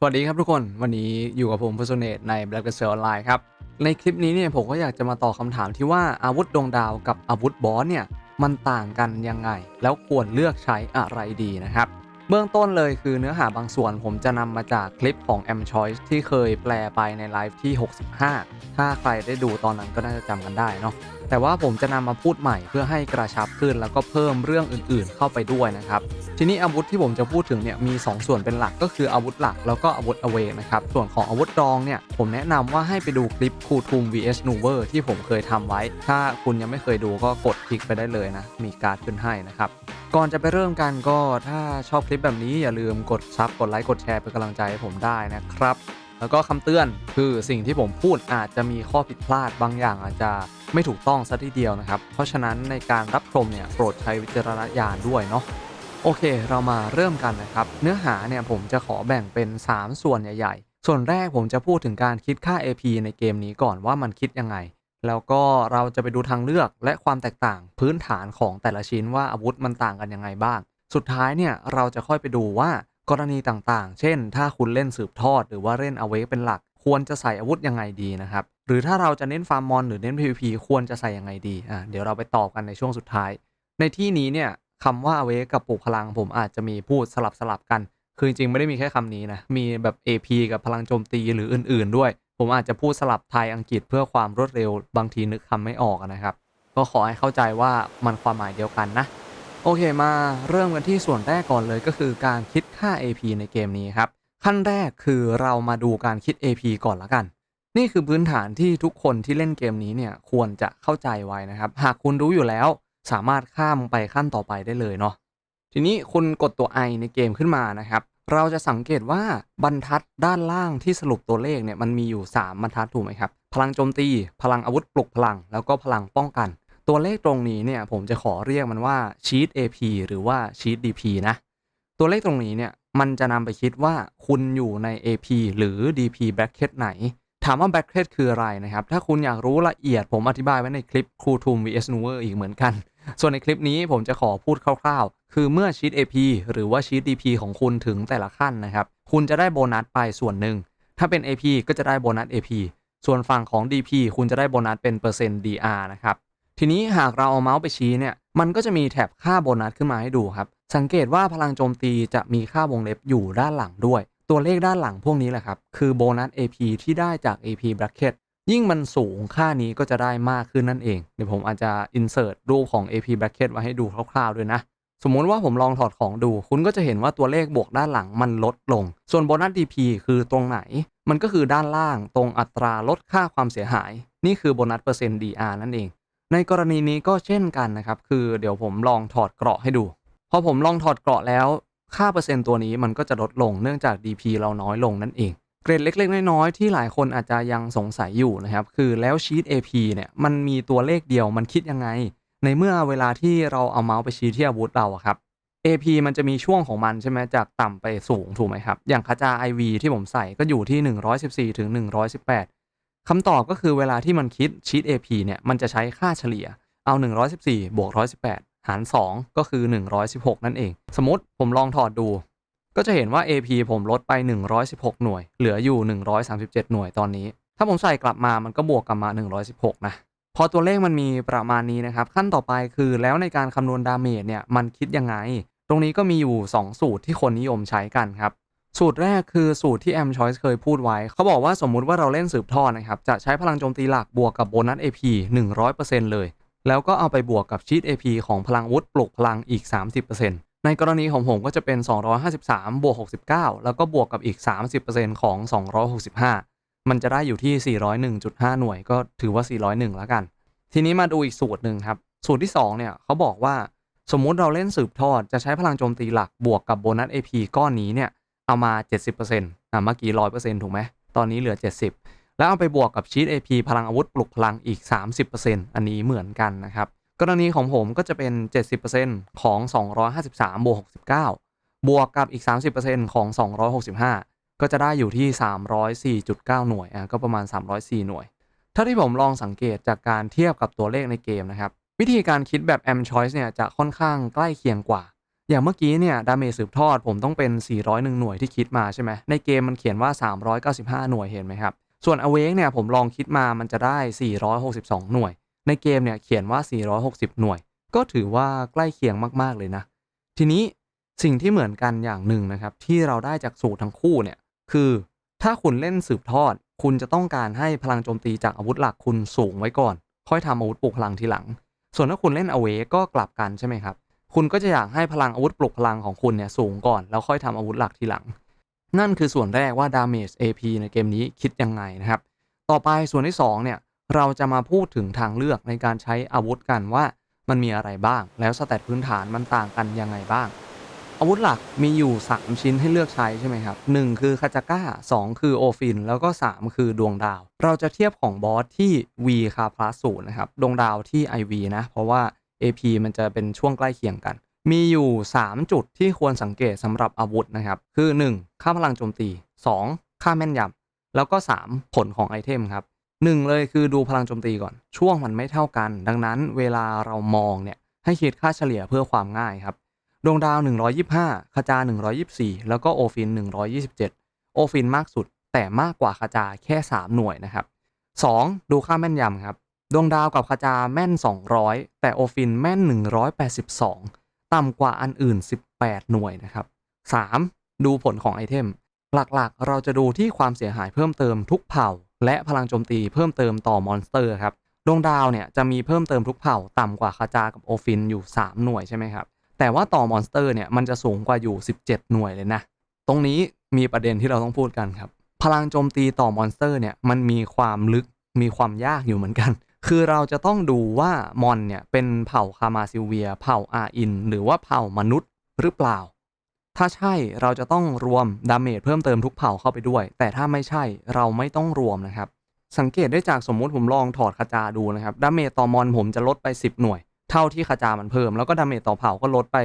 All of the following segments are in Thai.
สวัสดีครับทุกคนวันนี้อยู่กับผมพุสเนตใน Black g a s e l Online ครับ ในคลิปนี้เนี่ยผมก็อยากจะมาตอบคำถามที่ว่าอาวุธดวงดาวกับอาวุธบอสเนี่ย มันต่างกันยังไง แล้วควรเลือกใช้อะไรดีนะครับ เบื้องต้นเลยคือเนื้อหาบางส่วนผมจะนำมาจากคลิปของ M Choice ที่เคยแปลไปในไลฟ์ที่ 65 ถ้าใครได้ดูตอนนั้นก็น่าจะจำกันได้เนาะ แต่ว่าผมจะนำมาพูดใหม่เพื่อให้กระชับขึ้น แล้วก็เพิ่มเรื่องอื่นๆ เข้าไปด้วยนะครับ ทีนี้อาวุธที่ผมจะพูดถึงเนี่ยมี 2 ส่วนเป็นหลักก็คืออาวุธหลักแล้วก็อาวุธอเวนะครับ ส่วนของอาวุธรองเนี่ยผมแนะนำว่าให้ไปดูคลิปคูทูม vs n u v e r ที่ผมเคยทำไว้ ถ้าคุณยังไม่เคยดูก็กดคลิกไปได้เลยนะ มีการ์ดขึ้นให้นะครับก่อนจะไปเริ่มกันก็ถ้าชอบคลิปแบบนี้อย่าลืมกดซับกดไลค์กดแชร์เป็นกำลังใจให้ผมได้นะครับ แล้วก็คำเตือนคือสิ่งที่ผมพูดอาจจะมีข้อผิดพลาดบางอย่างอาจจะ ไม่ถูกต้องซะทีเดียวนะครับ เพราะฉะนั้นในการรับชมเนี่ยโปรดใช้วิจารณญาณด้วยเนาะโอเค เรามาเริ่มกันนะครับ เนื้อหาเนี่ยผมจะขอแบ่งเป็น 3 ส่วนใหญ่ ๆ ส่วนแรกผมจะพูดถึงการคิดค่า AP ในเกมนี้ก่อนว่ามันคิดยังไง แล้วก็เราจะไปดูทางเลือกและความแตกต่างพื้นฐานของแต่ละชิ้นว่าอาวุธมันต่างกันยังไงบ้าง สุดท้ายเนี่ยเราจะค่อยไปดูว่ากรณีต่างๆ เช่น ถ้าคุณเล่นสืบทอด หรือว่าเล่นอเวกเป็นหลัก ควรจะใส่อาวุธยังไงดีนะครับ หรือถ้าเราจะเน้นฟาร์มมอนหรือเน้น PVP ควรจะใส่ยังไงดีอะเดี๋ยวเราไปตอบกันในช่วงสุดท้าย ในที่นี้เนี่ยคำว่า awake กับปลุกพลังผมอาจจะมีพูดสลับสลับกัน คือจริงๆไม่ได้มีแค่คำนี้นะ มีแบบ AP กับพลังโจมตีหรืออื่น ๆ ด้วย ผมอาจจะพูดสลับไทยอังกฤษเพื่อความรวดเร็วบางทีนึกคำไม่ออกนะครับ ก็ขอให้เข้าใจว่ามันความหมายเดียวกันนะ โอเคมาเริ่มกันที่ส่วนแรกก่อนเลยก็คือการคิดค่า AP ในเกมนี้ครับขั้นแรกคือเรามาดูการคิด AP ก่อนละกัน นี่คือพื้นฐานที่ทุกคนที่เล่นเกมนี้เนี่ยควรจะเข้าใจไว้นะครับ หากคุณรู้อยู่แล้วสามารถข้ามไปขั้นต่อไปได้เลยเนาะทีนี้คุณกดตัว i ในเกมขึ้นมานะครับ เราจะสังเกตว่าบรรทัดด้านล่างที่สรุปตัวเลขเนี่ยมันมีอยู่ 3 บรรทัดถูกไหมครับ พลังโจมตี พลังอาวุธปลุกพลัง แล้วก็พลังป้องกัน ตัวเลขตรงนี้เนี่ยผมจะขอเรียกมันว่าชีต AP หรือว่าชีต DP นะ ตัวเลขตรงนี้เนี่ยมันจะนำไปคิดว่าคุณอยู่ใน AP หรือ DP bracket ไหนามว่า bracket คืออะไรนะครับ ถ้าคุณอยากรู้ละเอียดผมอธิบายไว้ในคลิป c r u t u m vs n u v e r อีกเหมือนกัน ส่วนในคลิปนี้ผมจะขอพูดคร่าวๆ คือเมื่อชีต AP หรือว่าชีต DP ของคุณถึงแต่ละขั้นนะครับ คุณจะได้โบนัสไปส่วนหนึ่ง ถ้าเป็น AP ก็จะได้โบนัส AP ส่วนฝั่งของ DP คุณจะได้โบนัสเป็นเปอร์เซ็นต์ DR นะครับ ทีนี้หากเราเอาเมาส์ไปชี้เนี่ย มันก็จะมีแถบค่าโบนัสขึ้นมาให้ดูครับ สังเกตว่าพลังโจมตีจะมีค่าวงเล็บอยู่ด้านหลังด้วย ตัวเลขด้านหลังพวกนี้แหละครับ คือโบนัส AP ที่ได้จาก AP bracket ยิ่งมันสูงค่านี้ก็จะได้มากขึ้นนั่นเอง เดี๋ยวผมอาจจะ insert รูปของ AP bracket ไว้ให้ดูคร่าวๆด้วยนะ สมมุติว่าผมลองถอดของดู คุณก็จะเห็นว่าตัวเลขบวกด้านหลังมันลดลง ส่วนโบนัส DP คือตรงไหน มันก็คือด้านล่างตรงอัตราลดค่าความเสียหาย นี่คือโบนัสเปอร์เซ็นต์ DR นั่นเอง ในกรณีนี้ก็เช่นกันนะครับ คือเดี๋ยวผมลองถอดเกราะให้ดู พอผมลองถอดเกราะแล้ว ค่าเปอร์เซ็นต์ตัวนี้มันก็จะลดลงเนื่องจาก DP เราน้อยลงนั่นเอง เกรดเล็ก ๆ น้อย ๆ ที่หลายคนอาจจะยังสงสัยอยู่นะครับ คือแล้วชีต AP เนี่ยมันมีตัวเลขเดียวมันคิดยังไง ในเมื่อเวลาที่เราเอาเมาส์ไปชี้ที่อาวุธเราครับ AP มันจะมีช่วงของมันใช่ไหมจากต่ำไปสูงถูกไหมครับ อย่างคาจา IV ที่ผมใส่ก็อยู่ที่ 114ถึง118คำตอบก็คือเวลาที่มันคิดชีต AP เนี่ยมันจะใช้ค่าเฉลี่ยเอา 114บวก118 หาร 2 ก็คือ 116 นั่นเอง สมมติผมลองถอดดู ก็จะเห็นว่า AP ผมลดไป 116 หน่วย เหลืออยู่ 137 หน่วยตอนนี้ ถ้าผมใส่กลับมามันก็บวกกลับมา 116 นะ พอตัวเลขมันมีประมาณนี้นะครับ ขั้นต่อไปคือแล้วในการคำนวณดาเมจเนี่ยมันคิดยังไง ตรงนี้ก็มีอยู่ 2 สูตรที่คนนิยมใช้กันครับสูตรแรกคือสูตรที่ M Choice เคยพูดไว้ เขาบอกว่าสมมุติว่าเราเล่นสืบทอดนะครับ จะใช้พลังโจมตีหลักบวกกับโบนัส AP 100%เลย แล้วก็เอาไปบวกกับชีต AP ของพลังวุธปลุกพลังอีก 30%ในกรณีของผมก็จะเป็น 253 บวก 69 แล้วก็บวกกับอีก 30%ของ 265 มันจะได้อยู่ที่ 401.5 หน่วยก็ถือว่า 401 แล้วกัน ทีนี้มาดูอีกสูตรหนึ่งครับ สูตรที่ 2 เนี่ยเขาบอกว่าสมมุติเราเล่นสืบทอดจะใช้พลังโจมตีหลักบวกกับโบนัส AP ก้อนนี้เนี่ยเอามา 70%อะเมื่อกี้ 100%ถูกไหมตอนนี้เหลือ 70 แล้วเอาไปบวกกับชีต AP พลังอาวุธปลุกพลังอีก 30%อันนี้เหมือนกันนะครับกรณีของผมก็จะเป็น 70%ของ 253บวก69 บวกกับอีก 30%ของ 265 ก็จะได้อยู่ที่ 304.9 หน่วยอะก็ประมาณ 304 หน่วยเท่าที่ผมลองสังเกตจากการเทียบกับตัวเลขในเกมนะครับ วิธีการคิดแบบ M Choice เนี่ยจะค่อนข้างใกล้เคียงกว่า อย่างเมื่อกี้เนี่ยดาเมจสืบทอดผมต้องเป็น 401 หน่วยที่คิดมาใช่ไหมในเกมมันเขียนว่า 395 หน่วยเห็นไหมครับ ส่วน Awake เนี่ยผมลองคิดมามันจะได้ 462 หน่วย ในเกมเนี่ยเขียนว่า 460 หน่วย ก็ถือว่าใกล้เคียงมากๆเลยนะ ทีนี้สิ่งที่เหมือนกันอย่างหนึ่งนะครับ ที่เราได้จากสูตรทั้งคู่เนี่ยคือ ถ้าคุณเล่นสืบทอด คุณจะต้องการให้พลังโจมตีจากอาวุธหลักคุณสูงไว้ก่อน ค่อยทำอาวุธปลุกพลังทีหลัง ส่วนถ้าคุณเล่น Awake ก็กลับกันใช่ไหมครับคุณก็จะอยากให้พลังอาวุธปลุกพลังของคุณเนี่ยสูงก่อน แล้วค่อยทำอาวุธหลักทีหลัง นั่นคือส่วนแรกว่า Damage AP ในเกมนี้คิดยังไงนะครับ ต่อไปส่วนที่2เนี่ยเราจะมาพูดถึงทางเลือกในการใช้อาวุธกันว่ามันมีอะไรบ้าง แล้วสแตทพื้นฐานมันต่างกันยังไงบ้าง อาวุธหลักมีอยู่ 3 ชิ้นให้เลือกใช้ใช่ไหมครับ 1 คือคาจาก้า 2 คือโอฟิน แล้วก็ 3 คือดวงดาว เราจะเทียบของบอสที่ V คาพลัสศูนย์นะครับ ดวงดาวที่ IV นะ เพราะว่า AP มันจะเป็นช่วงใกล้เคียงกัน มีอยู่ 3 จุดที่ควรสังเกตสำหรับอาวุธนะครับ คือ 1. ค่าพลังโจมตี 2. ค่าแม่นยำแล้วก็ 3. ผลของไอเทมครับหนึ่งเลยคือดูพลังโจมตีก่อน ช่วงมันไม่เท่ากัน ดังนั้นเวลาเรามองเนี่ยให้คิดค่าเฉลี่ยเพื่อความง่ายครับดวงดาว 125คาจา 124 แล้วก็โอฟิน 127 โอฟินมากสุด แต่มากกว่าคาจาแค่ 3 หน่วยนะครับ 2. ดูค่าแม่นยำครับดวงดาวกับคาจาแม่น 200 แต่โอฟินแม่น 182 ต่ำกว่าอันอื่น 18 หน่วยนะครับ 3. ดูผลของไอเทม หลักๆ เราจะดูที่ความเสียหายเพิ่มเติมทุกเผ่า และพลังโจมตีเพิ่มเติมต่อมอนสเตอร์ครับดวงดาวเนี่ยจะมีเพิ่มเติมทุกเผ่า ต่ำกว่าคาจากับโอฟินอยู่ 3 หน่วยใช่ไหมครับ แต่ว่าต่อมอนสเตอร์เนี่ยมันจะสูงกว่าอยู่ 17 หน่วยเลยนะ ตรงนี้มีประเด็นที่เราต้องพูดกันครับ พลังโจมตีต่อมอนสเตอร์เนี่ยมันมีความลึกมีความยากอยู่เหมือนกัน คือเราจะต้องดูว่ามอนเนี่ยเป็นเผ่าคามาซิเวีย เผ่าอาอิน หรือว่าเผ่ามนุษย์หรือเปล่า ถ้าใช่เราจะต้องรวมดาเมจเพิ่มเติมทุกเผ่าเข้าไปด้วย แต่ถ้าไม่ใช่เราไม่ต้องรวมนะครับ สังเกตได้จากสมมุติผมลองถอดคาจาดูนะครับดาเมจต่อมอนผมจะลดไป 10 หน่วย เท่าที่คาจามันเพิ่ม แล้วก็ดาเมจต่อเผ่าก็ลดไป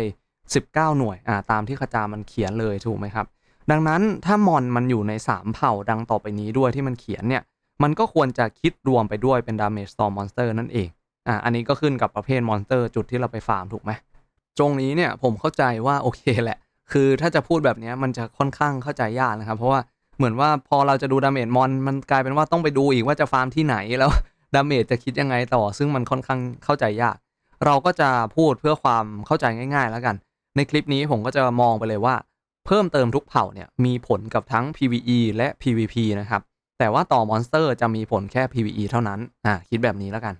19 หน่วยอ่าตามที่คาจามันเขียนเลยถูกไหมครับดังนั้นถ้ามอนมันอยู่ใน 3 เผ่าดังต่อไปนี้ด้วยที่มันเขียนเนี่ย มันก็ควรจะคิดรวมไปด้วยเป็นดาเมจต่อมอนสเตอร์นั่นเองอ่าอันนี้ก็ขึ้นกับประเภทมอนสเตอร์จุดที่เราไปฟาร์มถูกไหมตรงนี้เนี่ยผมเข้าใจว่าโอเคแหละ คือถ้าจะพูดแบบนี้มันจะค่อนข้างเข้าใจยากนะครับ เพราะว่าเหมือนว่าพอเราจะดูดาเมจมอนมันกลายเป็นว่าต้องไปดูอีกว่าจะฟาร์มที่ไหนแล้วดาเมจจะคิดยังไงต่อ ซึ่งมันค่อนข้างเข้าใจยาก เราก็จะพูดเพื่อความเข้าใจง่าย ๆ แล้วกัน ในคลิปนี้ผมก็จะมองไปเลยว่า เพิ่มเติมทุกเผ่าเนี่ยมีผลกับทั้ง PVE และ PVP นะครับ แต่ว่าต่อมอนสเตอร์จะมีผลแค่ PVE เท่านั้น อ่าคิดแบบนี้แล้วกัน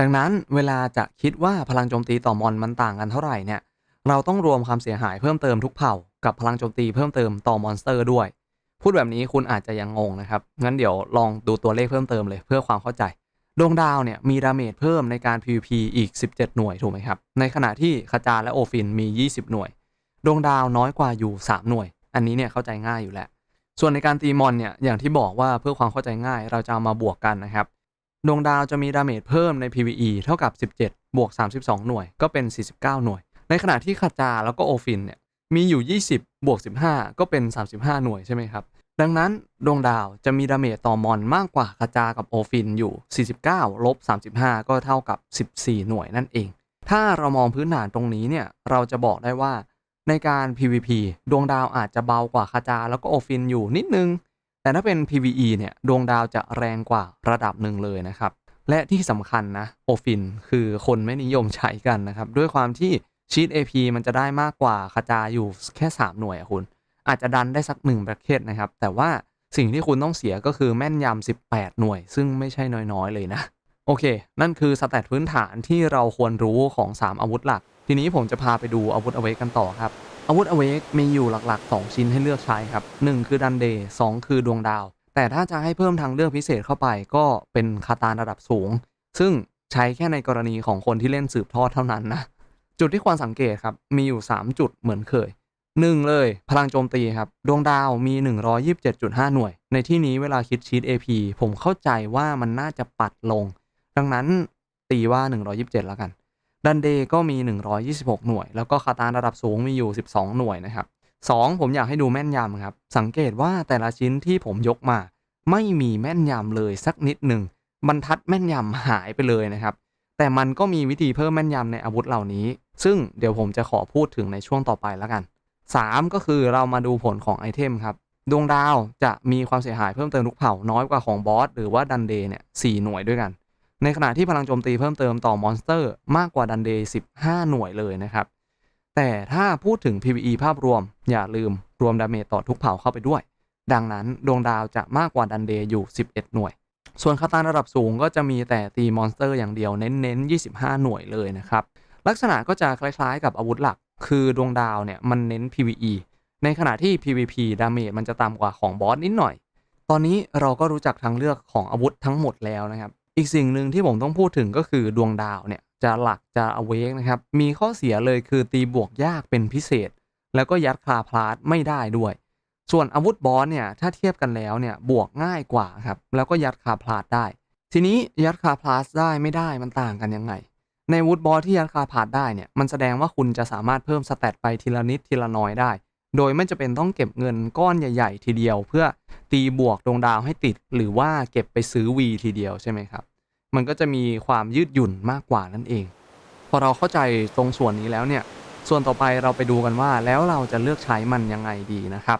ดังนั้นเวลาจะคิดว่าพลังโจมตีต่อมอนมันต่างกันเท่าไหร่เนี่ย เราต้องรวมความเสียหายเพิ่มเติมทุกเผ่า กับพลังโจมตีเพิ่มเติมต่อมอนสเตอร์ด้วย พูดแบบนี้คุณอาจจะยังงงนะครับ งั้นเดี๋ยวลองดูตัวเลขเพิ่มเติมเลยเพื่อความเข้าใจดวงดาวเนี่ยมีดาเมจเพิ่มในการ PVP อีก 17 หน่วยถูกไหมครับ ในขณะที่คาจาและโอฟินมี 20 หน่วย ดวงดาวน้อยกว่าอยู่ 3 หน่วย อันนี้เนี่ยเข้าใจง่ายอยู่แล้ว ส่วนในการตีมอนเนี่ยอย่างที่บอกว่าเพื่อความเข้าใจง่ายเราจะามาบวกกันนะครับดวงดาวจะมีดาเมจเพิ่มใน PVE เท่ากับ 17 บวก 32 หน่วยก็เป็น 49 หน่วย ในขณะที่คาจาแล้วก็โอฟินเนี่ยมีอยู่ 20 บวก 15 ก็เป็น 35 หน่วยใช่ไหมครับ ดังนั้นดวงดาวจะมีดาเมจต่อมอนมากกว่าคาจากับโอฟินอยู่ 49 ลบ 35 ก็เท่ากับ 14 หน่วยนั่นเอง ถ้าเรามองพื้นฐานตรงนี้เนี่ยเราจะบอกได้ว่า ในการ PVP ดวงดาวอาจจะเบากว่าคาจาแล้วก็โอฟินอยู่นิดนึง แต่ถ้าเป็น PVE เนี่ยดวงดาวจะแรงกว่าระดับหนึ่งเลยนะครับ และที่สำคัญนะโอฟินคือคนไม่นิยมใช้กันนะครับ ด้วยความที่ชีต AP มันจะได้มากกว่าคาจาอยู่แค่ 3 หน่วยอะคุณ อาจจะดันได้สักหนึ่งประเภทนะครับ แต่ว่าสิ่งที่คุณต้องเสียก็คือแม่นยำ18 หน่วย ซึ่งไม่ใช่น้อยๆเลยนะ โอเค นั่นคือสแตทพื้นฐานที่เราควรรู้ของ 3 อาวุธหลัก ทีนี้ผมจะพาไปดูอาวุธอเวกกันต่อครับ อาวุธอเวกมีอยู่หลักๆ 2 ชิ้นให้เลือกใช้ครับ 1 คือดันเดย์2คือดวงดาว แต่ถ้าจะให้เพิ่มทางเลือกพิเศษเข้าไปก็เป็นคาตานระดับสูง ซึ่งใช้แค่ในกรณีของคนที่เล่นสืบทอดเท่านั้นนะจุดที่ควรสังเกตครับมีอยู่ 3 จุดเหมือนเคย 1 เลย พลังโจมตีครับ ดวงดาวมี 127.5 หน่วย ในที่นี้เวลาคิดชีต AP ผมเข้าใจว่ามันน่าจะปัดลง ดังนั้นตีว่า 127 แล้วกัน ดันเดย์ก็มี 126 หน่วย แล้วก็คาตานระดับสูงมีอยู่ 12 หน่วยนะครับ 2 ผมอยากให้ดูแม่นยำครับ สังเกตว่าแต่ละชิ้นที่ผมยกมา ไม่มีแม่นยำเลยสักนิดหนึ่งบรรทัดแม่นยำหายไปเลยนะครับ แต่มันก็มีวิธีเพิ่มแม่นยำในอาวุธเหล่านี้ ซึ่งเดี๋ยวผมจะขอพูดถึงในช่วงต่อไปแล้วกัน 3 ก็คือเรามาดูผลของไอเทมครับดวงดาวจะมีความเสียหายเพิ่มเติมทุกเผ่าน้อยกว่าของบอสหรือว่าดันเดย์เนี่ยสหน่วยด้วยกัน ในขณะที่พลังโจมตีเพิ่มเติมต่อมอนสเตอร์ มากกว่าดันเดย์15 หน่วยเลยนะครับ แต่ถ้าพูดถึง PVE ภาพรวม อย่าลืมรวมดาเมจต่อทุกเผ่าเข้าไปด้วย ดังนั้นดวงดาวจะมากกว่าดันเดย์อยู่ 11 หน่วย ส่วนคาตานระดับสูงก็จะมีแต่ตีมอนสเตอร์อย่างเดียวเน้นๆ 25 หน่วยเลยนะครับ ลักษณะก็จะคล้ายๆ กับอาวุธหลัก คือดวงดาวเนี่ยมันเน้น PVE ในขณะที่ PVP ดาเมจมันจะต่ำกว่าของบอสนิดหน่อย ตอนนี้เราก็รู้จักทางเลือกของอาวุธทั้งหมดแล้วนะครับ อีกสิ่งหนึ่งที่ผมต้องพูดถึงก็คือดวงดาวเนี่ยจะหลักจะอเวกนะครับ มีข้อเสียเลยคือตีบวกยากเป็นพิเศษ แล้วก็ยัดคาพลาสไม่ได้ด้วย ส่วนอาวุธบอสเนี่ยถ้าเทียบกันแล้วเนี่ยบวกง่ายกว่าครับแล้วก็ยัดคาพลาสได้ ทีนี้ยัดคาพลาสได้ไม่ได้มันต่างกันยังไง ในวุธบอสที่ยัดคาพลาสได้เนี่ยมันแสดงว่าคุณจะสามารถเพิ่มสเตตไปทีละนิดทีละน้อยได้ โดยไม่จะเป็นต้องเก็บเงินก้อนใหญ่ ๆ ทีเดียว เพื่อตีบวกดวงดาวให้ติด หรือว่าเก็บไปซื้อวีทีเดียวใช่ไหมครับ มันก็จะมีความยืดหยุ่นมากกว่านั่นเอง พอเราเข้าใจตรงส่วนนี้แล้วเนี่ย ส่วนต่อไปเราไปดูกันว่าแล้วเราจะเลือกใช้มันยังไงดีนะครับ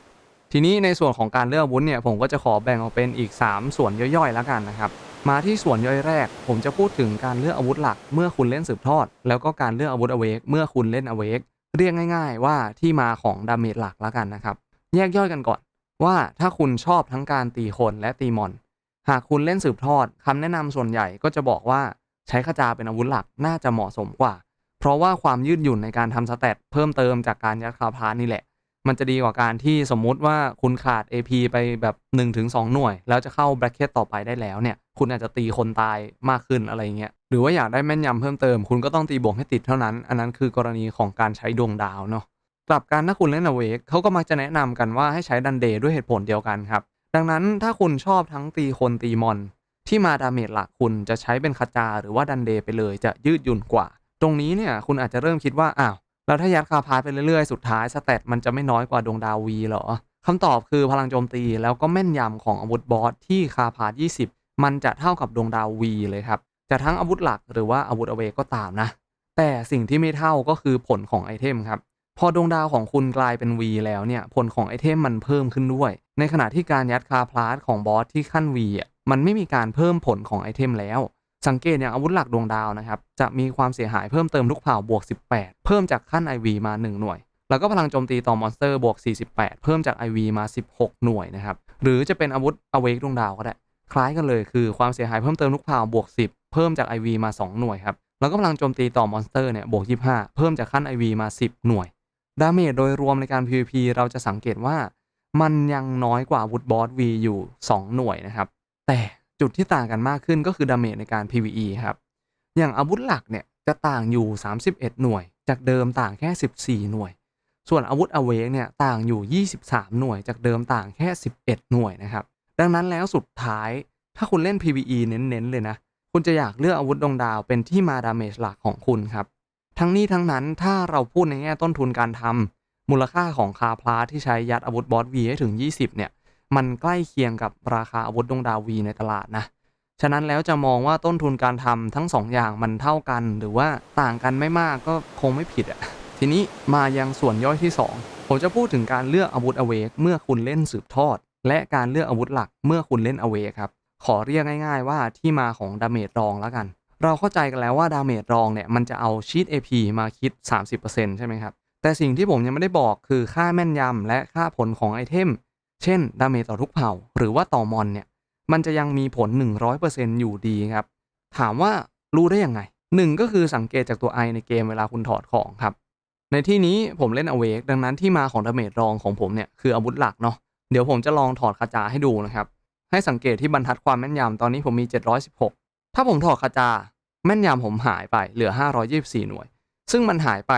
ทีนี้ในส่วนของการเลือกอาวุธเนี่ยผมก็จะขอแบ่งออกเป็นอีก 3 ส่วนย่อยๆแล้วกันนะครับมาที่ส่วนย่อยแรก ผมจะพูดถึงการเลือกอาวุธหลักเมื่อคุณเล่นสืบทอด แล้วก็การเลือกอาวุธอเวกเมื่อคุณเล่นอเวก เรียกง่าย ๆ ว่าที่มาของดาเมจหลักแล้วกันนะครับ แยกย่อยกันก่อน ว่าถ้าคุณชอบทั้งการตีคนและตีมอน หากคุณเล่นสืบทอดคำแนะนำส่วนใหญ่ก็จะบอกว่าใช้ขจาเป็นอาวุธหลักน่าจะเหมาะสมกว่า เพราะว่าความยืดหยุ่นในการทำสเตตเพิ่มเติมจากการยัดคาพาร์นี่แหละ มันจะดีกว่าการที่สมมุติว่าคุณขาด AP ไปแบบ 1-2 หน่วย แล้วจะเข้าแบร c เ e t ต่อไปได้แล้วเนี่ย คุณอาจจะตีคนตายมากขึ้นอะไรเงี้ย หรือว่าอยากได้แม่นยำเพิ่มเติม คุณก็ต้องตีบวกให้ติดเท่านั้น อันนั้นคือกรณีของการใช้ดวงดาวเนาะกลับกันถ้าคุณเล่นอเวกเขาก็มักจะแนะนำกันว่าให้ใช้ดันเดย์ด้วยเหตุผลเดียวกันครับ ดังนั้นถ้าคุณชอบทั้งตีคนตีมอน ที่มาดาเมจหลักคุณจะใช้เป็นคาจาหรือว่าดันเดย์ไปเลยจะยืดหยุ่นกว่า ตรงนี้เนี่ยคุณอาจจะเริ่มคิดว่าอ้าวแล้วถ้ายัดคาพาไปเรื่อยๆ สุดท้ายสเตตมันจะไม่น้อยกว่าดวงดาววีเหรอคำตอบคือพลังโจมตีแล้วก็แม่นยำของอาวุธบอสที่คาพา20 มันจะเท่ากับดวงดาววีเลยครับ จะทั้งอาวุธหลักหรือว่าอาวุธอเวก็ตามนะ แต่สิ่งที่ไม่เท่าก็คือผลของไอเทมครับ พอดวงดาวของคุณกลายเป็น V แล้วเนี่ย ผลของไอเทมมันเพิ่มขึ้นด้วย ในขณะที่การยัดคาพลาสของบอสที่ขั้น V อะมันไม่มีการเพิ่มผลของไอเทมแล้ว สังเกตอย่างอาวุธหลักดวงดาวนะครับ จะมีความเสียหายเพิ่มเติมทุกเผ่าบวก 18 เพิ่มจากขั้น IV มา 1 หน่วย แล้วก็พลังโจมตีต่อมอนสเตอร์บวก 48 เพิ่มจาก IV มา 16 หน่วยนะครับ หรือจะเป็นอาวุธอเวกดวงดาวก็ได้ คล้ายกันเลยคือความเสียหายเพิ่มเติมทุกเผ่าบวก 10 เพิ่มจาก IV มา 2 หน่วยครับ แล้วก็พลังโจมตีต่อมอนสเตอร์เนี่ยบวก 25 เพิ่มจากขั้น IV มา 10 หน่วย ดาเมจโดยรวมในการ PVP เราจะสังเกตว่า มันยังน้อยกว่าวุธบอส V อยู่ 2 หน่วยนะครับ แต่จุดที่ต่างกันมากขึ้นก็คือดาเมจในการ PVE ครับ อย่างอาวุธหลักเนี่ยจะต่างอยู่ 31 หน่วย จากเดิมต่างแค่ 14 หน่วย ส่วนอาวุธอเวกเนี่ยต่างอยู่ 23 หน่วย จากเดิมต่างแค่ 11 หน่วยนะครับ ดังนั้นแล้วสุดท้ายถ้าคุณเล่น PVE เน้นๆเลยนะ คุณจะอยากเลือกอาวุธดวงดาวเป็นที่มาดาเมจหลักของคุณครับ ทั้งนี้ทั้งนั้นถ้าเราพูดในแง่ต้นทุนการทำมูลค่าของคาพลาที่ใช้ยัดอาวุธบอส V ให้ถึง 20 เนี่ย มันใกล้เคียงกับราคาอาวุธดวงดาว V ในตลาดนะ ฉะนั้นแล้วจะมองว่าต้นทุนการทำทั้ง 2 อย่างมันเท่ากันหรือว่าต่างกันไม่มากก็คงไม่ผิดอะทีนี้มายังส่วนย่อยที่ 2 ผมจะพูดถึงการเลือกอาวุธอเวกเมื่อคุณเล่นสืบทอด และการเลือกอาวุธหลักเมื่อคุณเล่นอเวกครับ ขอเรียกง่าย ๆ ว่าที่มาของดาเมจรองแล้วกัน เราเข้าใจกันแล้วว่าดาเมจรองเนี่ยมันจะเอาชีต AP มาคิด 30%ใช่ไหมครับ แต่สิ่งที่ผมยังไม่ได้บอกคือค่าแม่นยำและค่าผลของไอเทม เช่นดาเมจต่อทุกเผ่า หรือว่าต่อมอนเนี่ยมันจะยังมีผล 100%อยู่ดีครับ ถามว่ารู้ได้ยังไง1ก็คือสังเกตจากตัวไอในเกมเวลาคุณถอดของครับ ในที่นี้ผมเล่นอเวกดังนั้นที่มาของดาเมจรองของผมเนี่ยคืออาวุธหลักเนาะเดี๋ยวผมจะลองถอดคาจาให้ดูนะครับ ให้สังเกตที่บรรทัดความแม่นยำตอนนี้ผมมี 716 ถ้าผมถอดคาจา แม่นยำผมหายไปเหลือ 524 หน่วย ซึ่งมันหายไป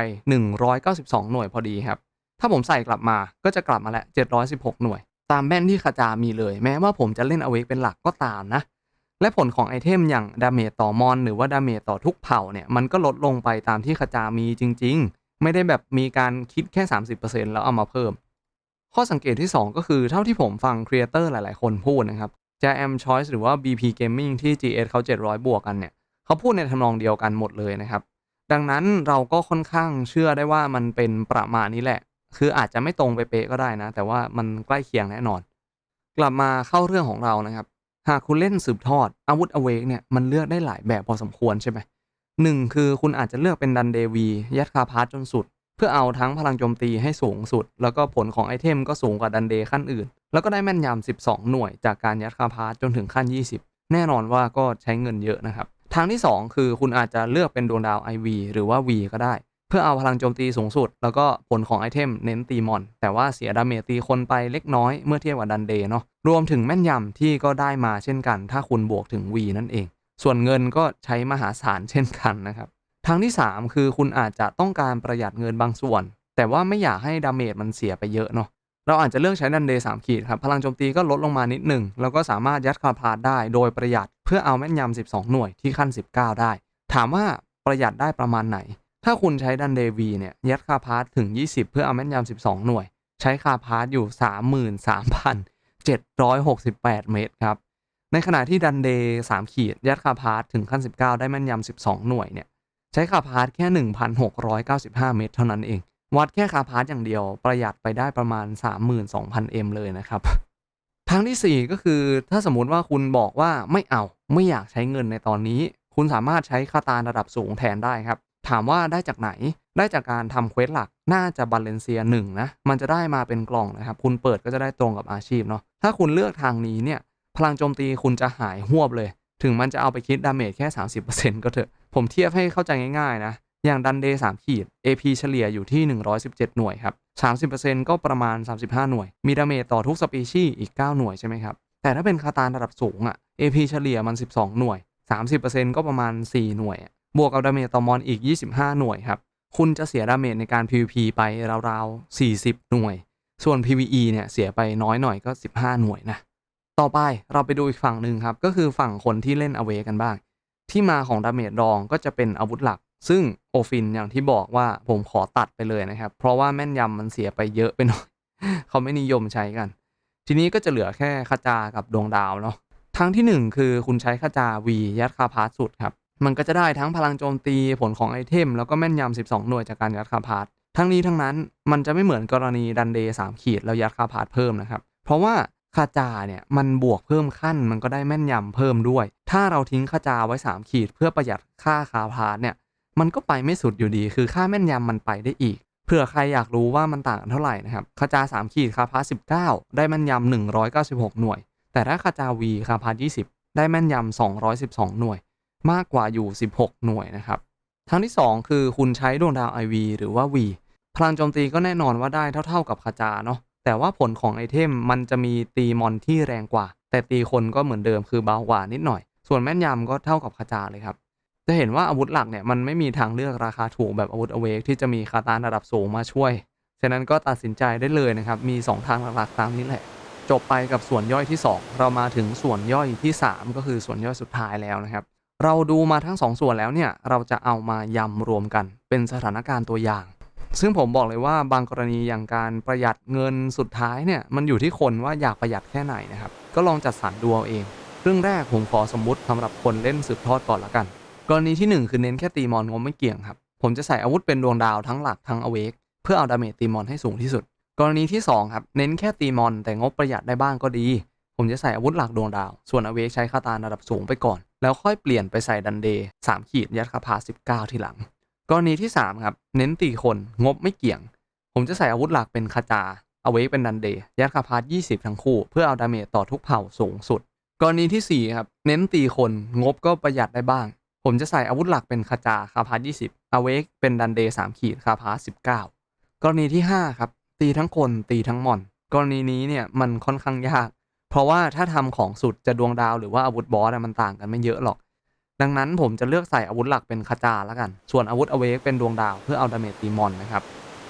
192 หน่วยพอดีครับ ถ้าผมใส่กลับมาก็จะกลับมาแล้ว716 หน่วย ตามแม่นที่คาจามีเลย แม้ว่าผมจะเล่นอเวกเป็นหลักก็ตามนะ และผลของไอเทมอย่างดาเมจต่อมอน หรือว่าดาเมจต่อทุกเผ่าเนี่ยมันก็ลดลงไปตามที่คาจามีจริง ๆ ไม่ได้แบบมีการคิดแค่ 30%แล้วเอามาเพิ่ม ข้อสังเกตที่ 2 ก็คือเท่าที่ผมฟังครีเอเตอร์หลาย ๆ คนพูดนะครับจะ M Choice หรือว่า BP Gaming ที่ GS เขา 700 บวกกันเนี่ยเขาพูดในทำนองเดียวกันหมดเลยนะครับ ดังนั้นเราก็ค่อนข้างเชื่อได้ว่ามันเป็นประมาณนี้แหละ คืออาจจะไม่ตรงไปเป๊ะก็ได้นะ แต่ว่ามันใกล้เคียงแน่นอน กลับมาเข้าเรื่องของเรานะครับ หากคุณเล่นสืบทอดอาวุธอเวกเนี่ยมันเลือกได้หลายแบบพอสมควรใช่ไหมหนึ่งคือคุณอาจจะเลือกเป็นดันเดวียัดคาพาร์จนสุด เพื่อเอาทั้งพลังโจมตีให้สูงสุด แล้วก็ผลของไอเทมก็สูงกว่าดันเดขั้นอื่น แล้วก็ได้แม่นยำ 12 หน่วยจากการยัดคาพาจนถึงขั้น 20 แน่นอนว่าก็ใช้เงินเยอะนะครับ ทางที่ 2 คือคุณอาจจะเลือกเป็นดวงดาว IV หรือว่า V ก็ได้ เพื่อเอาพลังโจมตีสูงสุด แล้วก็ผลของไอเทมเน้นตีมอน แต่ว่าเสียดาเมจตีคนไปเล็กน้อยเมื่อเทียบกับดันเดย์เนาะ รวมถึงแม่นยำที่ก็ได้มาเช่นกัน ถ้าคุณบวกถึง V นั่นเอง ส่วนเงินก็ใช้มหาศาลเช่นกันนะครับ ทางที่ 3 คือคุณอาจจะต้องการประหยัดเงินบางส่วน แต่ว่าไม่อยากให้ดาเมจมันเสียไปเยอะเนาะเราอาจจะเลือกใช้ดันเดย์สามขีดครับ พลังโจมตีก็ลดลงมานิดหนึ่งแล้วก็สามารถยัดคาพาร์ทได้โดยประหยัดเพื่อเอาแม่นยำ 12 หน่วยที่ขั้น 19 ได้ ถามว่าประหยัดได้ประมาณไหน ถ้าคุณใช้ดันเดวีเนี่ยยัดคาพาร์ทถึง 20 เพื่อเอาแม่นยำ 12 หน่วย ใช้คาพาร์ทอยู่ 33,768 เมตรครับ ในขณะที่ดันเดย์3ขีดยัดคาพาร์ทถึงขั้น 19 ได้แม่นยำ 12 หน่วยเนี่ย ใช้คาพาร์ทแค่ 1,695 เมตร เท่านั้นเอง วัดแค่คาพาร์ทอย่างเดียวประหยัดไปได้ประมาณ 32,000 M เลยนะครับ ทางที่ 4 ก็คือถ้าสมมติว่าคุณบอกว่าไม่เอาไม่อยากใช้เงินในตอนนี้ คุณสามารถใช้คาตาระดับสูงแทนได้ครับ ถามว่าได้จากไหนได้จากการทำเควสหลักน่าจะบาเลนเซียหนึ่งนะมันจะได้มาเป็นกล่องนะครับ คุณเปิดก็จะได้ตรงกับอาชีพเนาะถ้าคุณเลือกทางนี้เนี่ยพลังโจมตีคุณจะหายหวบเลย ถึงมันจะเอาไปคิดดาเมจแค่ 30%ก็เถอะ ผมเทียบให้เข้าใจง่ายๆนะ อย่างดันเดย์3ขีด AP เฉลี่ยอยู่ที่ 117 หน่วยครับ 30%ก็ประมาณ 35 หน่วย มีดาเมจต่อทุกสปีชีส์อีก 9 หน่วยใช่ไหมครับ แต่ถ้าเป็นคาตานระดับสูงอะ AP เฉลี่ยมัน 12 หน่วย 30%ก็ประมาณ 4 หน่วย บวกกับดาเมจต่อมอนอีก 25 หน่วยครับ คุณจะเสียดาเมจในการ PVP ไปราวๆ 40 หน่วย ส่วน PVE เนี่ยเสียไปน้อยหน่อยก็ 15 หน่วยนะ ต่อไปเราไปดูอีกฝั่งหนึ่งครับ ก็คือฝั่งคนที่เล่นอเวกันบ้าง ที่มาของดาเมจรองก็จะเป็นอาวุธหลัก ซึ่งโอฟินอย่างที่บอกว่าผมขอตัดไปเลยนะครับ เพราะว่าแม่นยำมันเสียไปเยอะไปหน่อย เขาไม่นิยมใช้กัน ทีนี้ก็จะเหลือแค่คาจากับดวงดาวเนาะทางที่ 1 คือคุณใช้คาจา V ยัดคาพาร์ทสุดครับมันก็จะได้ทั้งพลังโจมตีผลของไอเทม แล้วก็แม่นยำ 12 หน่วยจากการยัดคาพาร์ททั้งนี้ทั้งนั้นมันจะไม่เหมือนกรณีดันเดย์3ขีดแล้วยัดคาพาร์ทเพิ่มนะครับ เพราะว่า คาจาเนี่ยมันบวกเพิ่มขั้นมันก็ได้แม่นยำเพิ่มด้วย ถ้าเราทิ้งคาจาไว้ 3 ขีด เพื่อประหยัดค่าคาพาร์ทเนี่ยมันก็ไปไม่สุดอยู่ดี คือค่าแม่นยำมันไปได้อีกเผื่อใครอยากรู้ว่ามันต่างกันเท่าไหร่นะครับคาจา 3 ขีดคาพาร์ท19ได้แม่นยำ196 หน่วย แต่ถ้าคาจา V คาพาร์ท20ได้แม่นยำ212 หน่วย มากกว่าอยู่ 16 หน่วยนะครับทางที่ 2 คือคุณใช้ดวงดาว IV หรือว่า V พลังโจมตีก็แน่นอนว่าได้เท่า ๆกับคาจาเนาะ แต่ว่าผลของไอเทมมันจะมีตีมอนที่แรงกว่า แต่ตีคนก็เหมือนเดิมคือเบากว่านิดหน่อย ส่วนแม่นยำก็เท่ากับคาจาเลยครับ จะเห็นว่าอาวุธหลักเนี่ยมันไม่มีทางเลือกราคาถูกแบบอาวุธอเวกที่จะมีคาตาระดับสูงมาช่วย ฉะนั้นก็ตัดสินใจได้เลยนะครับ มี 2 ทางหลักๆตามนี้แหละ จบไปกับส่วนย่อยที่ 2 เรามาถึงส่วนย่อยที่ 3 ก็คือส่วนย่อยสุดท้ายแล้วนะครับเราดูมาทั้ง2ส่วนแล้วเนี่ยเราจะเอามายำรวมกันเป็นสถานการณ์ตัวอย่าง ซึ่งผมบอกเลยว่าบางกรณีอย่างการประหยัดเงินสุดท้ายเนี่ยมันอยู่ที่คนว่าอยากประหยัดแค่ไหนนะครับ ก็ลองจัดสรรดูเอาเองเรื่องแรกผมขอสมมุติสำหรับคนเล่นสืบทอดก่อนละกัน กรณีที่ 1 คือเน้นแค่ตีมอนงมไม่เกี่ยงครับ ผมจะใส่อาวุธเป็นดวงดาวทั้งหลักทั้งอเวกเพื่อเอาดาเมจตีมอนให้สูงที่สุด กรณีที่2ครับเน้นแค่ตีมอนแต่งบประหยัดได้บ้างก็ดี ผมจะใส่อาวุธหลักดวงดาว ส่วนอเวกใช้คาตาระดับสูงไปก่อน แล้วค่อยเปลี่ยนไปใส่ดันเดย์สามขีดยัดคาพา19ทีหลัง กรณีที่ 3 ครับ เน้นตีคนงบไม่เกี่ยง ผมจะใส่อาวุธหลักเป็นคาจาเอาเวกเป็นดันเดย์ยัดคาพา20 ทั้งคู่ เพื่อเอาดาเมจต่อทุกเผ่าสูงสุด กรณีที่ 4 ครับ เน้นตีคนงบก็ประหยัดได้บ้าง ผมจะใส่อาวุธหลักเป็นคาจาคาพา20เอาเวกเป็นดันเดย์3ขีดคาพา19 กรณีที่ 5 ครับ ตีทั้งคนตีทั้งมอน กรณีนี้เนี่ยมันค่อนข้างยาก เพราะว่าถ้าทำของสุดจะดวงดาวหรือว่าอาวุธบอสมันต่างกันไม่เยอะหรอก ดังนั้นผมจะเลือกใส่อาวุธหลักเป็นคาจาแล้วกัน ส่วนอาวุธอเวกเป็นดวงดาวเพื่อเอาดาเมจตีมอนนะครับ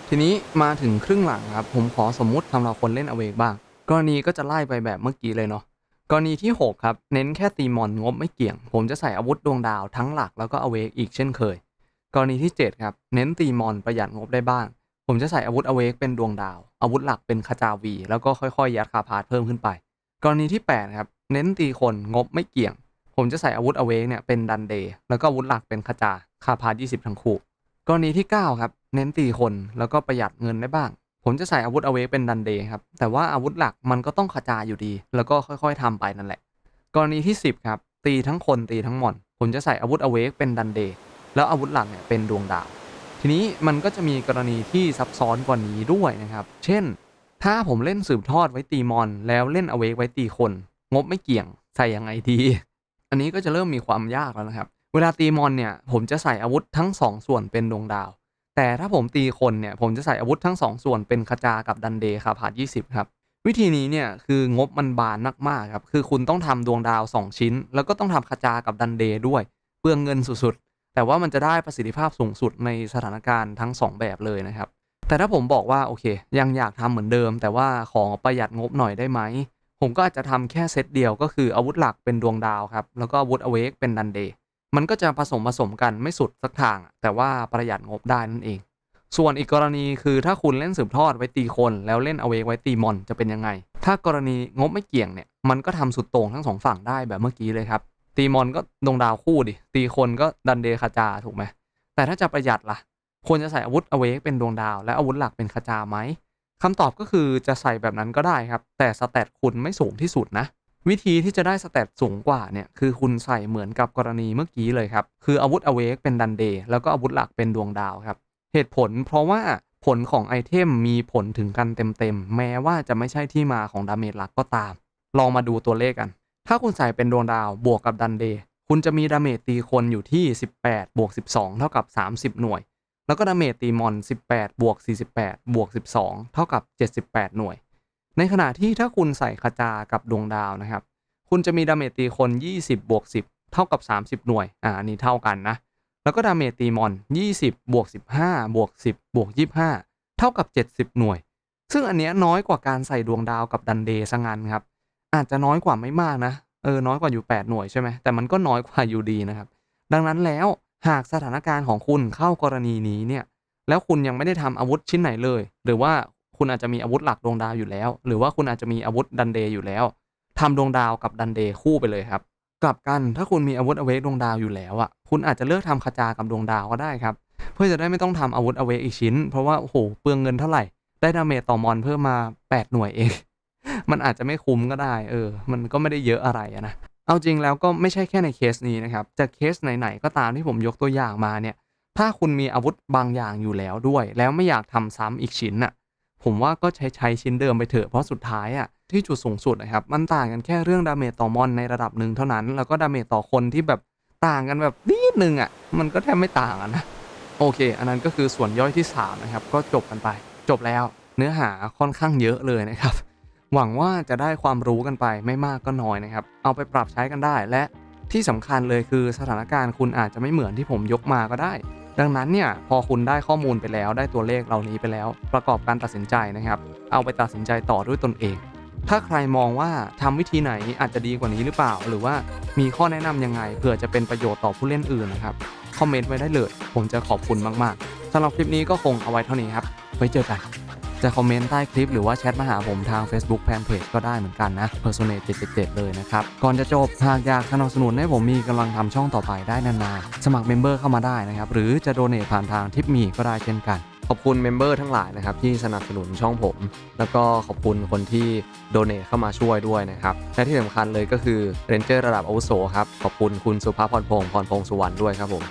ทีนี้มาถึงครึ่งหลังครับ ผมขอสมมุติสำหรับคนเล่นอเวกบ้าง กรณีก็จะไล่ไปแบบเมื่อกี้เลยเนาะ กรณีที่ 6 ครับ เน้นแค่ตีมอนงบไม่เกี่ยง ผมจะใส่อาวุธดวงดาวทั้งหลักแล้วก็อเวกอีกเช่นเคย กรณีที่ 7 ครับ เน้นตีมอนประหยัดงบได้บ้าง ผมจะใส่อาวุธอเวกเป็นดวงดาว อาวุธหลักเป็นคาจาวี แล้วก็ค่อยๆ ยัดคาพาร์ทเพิ่มขึ้นไป กรณีที่8ครับ เน้นตีคนงบไม่เกี่ยง ผมจะใส่อาวุธอเวกเนี่ยเป็นดันเดย์แล้วก็อาวุธหลักเป็นขจาคาพา20 ทั้งคู่กรณีที่ 9 ครับ เน้นตีคนแล้วก็ประหยัดเงินได้บ้าง ผมจะใส่อาวุธอเวกเป็นดันเดย์ครับ แต่ว่าอาวุธหลักมันก็ต้องขจาอยู่ดี แล้วก็ค่อยๆทำไปนั่นแหละ กรณีที่ 10 ครับ ตีทั้งคนตีทั้งมอนผมจะใส่อาวุธอเวกเป็นดันเดย์แล้วอาวุธหลักเนี่ยเป็นดวงดาว ทีนี้มันก็จะมีกรณีที่ซับซ้อนกว่านี้ด้วยนะครับ เช่น ถ้าผมเล่นสืบทอดไว้ตีมอน แล้วเล่นอเวกไว้ตีคน งบไม่เกี่ยงใส่ยังไงดี อันนี้ก็จะเริ่มมีความยากแล้วนะครับ เวลาตีมอนเนี่ยผมจะใส่อาวุธทั้งสองส่วนเป็นดวงดาว แต่ถ้าผมตีคนเนี่ยผมจะใส่อาวุธทั้งสองส่วนเป็นคาจากับดันเดย์ครับผ่าน20 ครับ วิธีนี้เนี่ยคืองบมันบานมากๆครับคือคุณต้องทำดวงดาว 2 ชิ้น แล้วก็ต้องทำคาจากับดันเดย์ด้วยเปลืองเงินสุดๆ แต่ว่ามันจะได้ประสิทธิภาพสูงสุดในสถานการณ์ทั้ง 2 แบบเลยนะครับแต่ถ้าผมบอกว่าโอเค ยังอยากทำเหมือนเดิม แต่ว่าขอประหยัดงบหน่อยได้ไหม ผมก็อาจจะทำแค่เซตเดียวก็คืออาวุธหลักเป็นดวงดาวครับ แล้วก็อาวุธอเวกเป็นดันเดย์มันก็จะผสมผสมกันไม่สุดสักทาง แต่ว่าประหยัดงบได้นั่นเอง ส่วนอีกกรณีคือถ้าคุณเล่นสืบทอดไว้ตีคน แล้วเล่นอเวกไว้ตีมอนจะเป็นยังไง ถ้ากรณีงบไม่เกี่ยงเนี่ยมันก็ทำสุดโต่งทั้งสองฝั่งได้แบบเมื่อกี้เลยครับ ตีมอนก็ดวงดาวคู่ดิ ตีคนก็ดันเดคาจาถูกไหมแต่ถ้าจะประหยัดล่ะควรจะใส่อาวุธอเวกเป็นดวงดาว และอาวุธหลักเป็นคาจาไหม คำตอบก็คือจะใส่แบบนั้นก็ได้ครับ แต่สแตทคุณไม่สูงที่สุดนะ วิธีที่จะได้สเตตสูงกว่าเนี่ยคือคุณใส่เหมือนกับกรณีเมื่อกี้เลยครับ คืออาวุธอเวกเป็นดันเดย์แล้วก็อาวุธหลักเป็นดวงดาวครับ เหตุผลเพราะว่าผลของไอเทมมีผลถึงกันเต็มๆ แม้ว่าจะไม่ใช่ที่มาของดาเมจหลักก็ตาม ลองมาดูตัวเลขกัน ถ้าคุณใส่เป็นดวงดาวบวกกับดันเดย์คุณจะมีดาเมจตีคนอยู่ที่ 18 บวก 12 เท่ากับ 30 หน่วย แล้วก็ดาเมจตีมอน 18 บวก 48 บวก 12 เท่ากับ 78 หน่วย ในขณะที่ถ้าคุณใส่คาจากับดวงดาวนะครับ คุณจะมีดาเมจตีคน 20 บวก 10 เท่ากับ 30 หน่วย อ่านนี้เท่ากันนะ แล้วก็ดาเมจตีมอน 20 บวก 15 บวก 10 บวก 25 เท่ากับ 70 หน่วย ซึ่งอันเนี้ยน้อยกว่าการใส่ดวงดาวกับดันเดย์ซะงั้นครับ อาจจะน้อยกว่าไม่มากนะ เออ น้อยกว่าอยู่ 8 หน่วยใช่ไหมแต่มันก็น้อยกว่าอยู่ดีนะครับ ดังนั้นแล้ว หากสถานการณ์ของคุณเข้ากรณีนี้เนี่ยแล้วคุณยังไม่ได้ทำอาวุธชิ้นไหนเลย หรือว่าคุณอาจจะมีอาวุธหลักดวงดาวอยู่แล้ว หรือว่าคุณอาจจะมีอาวุธดันเดย์อยู่แล้วทำดวงดาวกับดันเดย์คู่ไปเลยครับ กลับกันถ้าคุณมีอาวุธอเวกดวงดาวอยู่แล้วอะคุณอาจจะเลือกทำคาจากับดวงดาวก็ได้ครับ เพื่อจะได้ไม่ต้องทำอาวุธอเวกอีกชิ้น เพราะว่าโอ้โหเปลืองเงินเท่าไหร่ได้ดาเมจต่อมอนเพิ่มมา 8 หน่วยเอง มันอาจจะไม่คุ้มก็ได้ เออ มันก็ไม่ได้เยอะอะไรนะ เอาจริงแล้วก็ไม่ใช่แค่ในเคสนี้นะครับจากเคสไหนๆก็ตามที่ผมยกตัวอย่างมาเนี่ยถ้าคุณมีอาวุธบางอย่างอยู่แล้วด้วย แล้วไม่อยากทำซ้ำอีกชิ้นน่ะผมว่าก็ใช้ใช้ชิ้นเดิมไปเถอะเพราะสุดท้ายอะที่จุดสูงสุดนะครับมันต่างกันแค่เรื่องดาเมจต่อมอนในระดับหนึ่งเท่านั้น แล้วก็ดาเมจต่อคนที่แบบต่างกันแบบนิดนึงอะมันก็แทบไม่ต่างอะนะโอเค อันนั้นก็คือส่วนย่อยที่3นะครับก็จบกันไป จบแล้วเนื้อหาค่อนข้างเยอะเลยนะครับ หวังว่าจะได้ความรู้กันไปไม่มากก็น้อยนะครับ เอาไปปรับใช้กันได้ และที่สำคัญเลยคือสถานการณ์คุณอาจจะไม่เหมือนที่ผมยกมาก็ได้ ดังนั้นเนี่ยพอคุณได้ข้อมูลไปแล้ว ได้ตัวเลขเหล่านี้ไปแล้ว ประกอบการตัดสินใจนะครับ เอาไปตัดสินใจต่อด้วยตนเอง ถ้าใครมองว่าทำวิธีไหนอาจจะดีกว่านี้หรือเปล่า หรือว่ามีข้อแนะนำยังไงเผื่อจะเป็นประโยชน์ต่อผู้เล่นอื่นนะครับคอมเมนต์ไว้ได้เลย ผมจะขอบคุณมากๆสำหรับคลิปนี้ก็คงเอาไว้เท่านี้ครับไว้เจอกัน จะคอมเมนต์ใต้คลิปหรือว่าแชทมาหาผมทาง Facebook Fanpage ก็ได้เหมือนกันนะ Personate 777เลยนะครับ ก่อนจะจบหากอยากสนับสนุนให้ผมมีกำลังทำช่องต่อไปได้นานๆ สมัครเมมเบอร์เข้ามาได้นะครับ หรือจะโดเน a ผ่านทางทิปมีก็ได้เช่นกันขอบคุณเมมเบอร์ทั้งหลายนะครับที่สนับสนุนช่องผม แล้วก็ขอบคุณคนที่โดเน a เข้ามาช่วยด้วยนะครับและที่สำคัญเลยก็คือเรนเจอร์ระดับอาวุโสครับ ขอบคุณคุณสุภาพพรพงศ์พรพงศ์สุวรรณด้วยครับผม